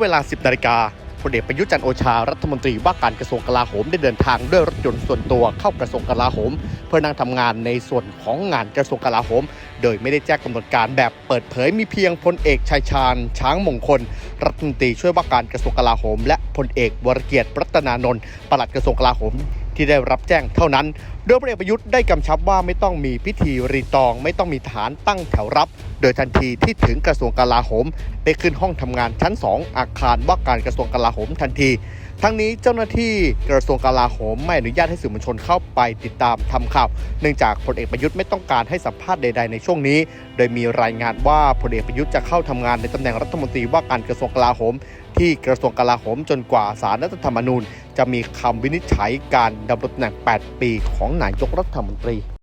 เวลา 10นาฬิกาพลเอกประยุจันโอชารัฐมนตรีว่าการกระทรวงกลาโหมได้เดินทางด้วยรถยนต์ส่วนตัวเข้ากระทรวงกลาโหม เพื่อนั่งทำงานในส่วนของงานกระทรวงกลาโหม โดยไม่ได้แจ้งกำหนดการแบบเปิดเผยมีเพียงพลเอกชัยชาญ ช้างมงคล รัฐมนตรีช่วยว่าการกระทรวงกลาโหม และพลเอกวรเกียรติรัตนานนท์ปลัดกระทรวงกลาโหมที่ได้รับแจ้งเท่านั้น โดยพลเอกประยุทธ์ได้กำชับว่าไม่ต้องมีพิธีรีตอง ไม่ต้องมีฐานตั้งแถวรับ โดยทันทีที่ถึงกระทรวงกลาโหม ได้ขึ้นห้องทำงานชั้น 2 อาคารว่าการกระทรวงกลาโหมทันที ทั้งนี้เจ้าหน้าที่กระทรวงกลาโหมไม่อนุญาตให้สื่อมวลชนเข้าไปติดตามทำข่าว เนื่องจากพลเอกประยุทธ์ไม่ต้องการให้สัมภาษณ์ใด ๆ ในช่วงนี้ โดยมีรายงานว่าพลเอกประยุทธ์จะเข้าทำงานในตำแหน่งรัฐมนตรีว่าการกระทรวงกลาโหม ที่กระทรวงกลาโหมจนกว่าสารรัฐธรรมนูญ จะมีคำวินิจฉัยการดำรงตำแหน่ง 8 ปีของนายกรัฐมนตรี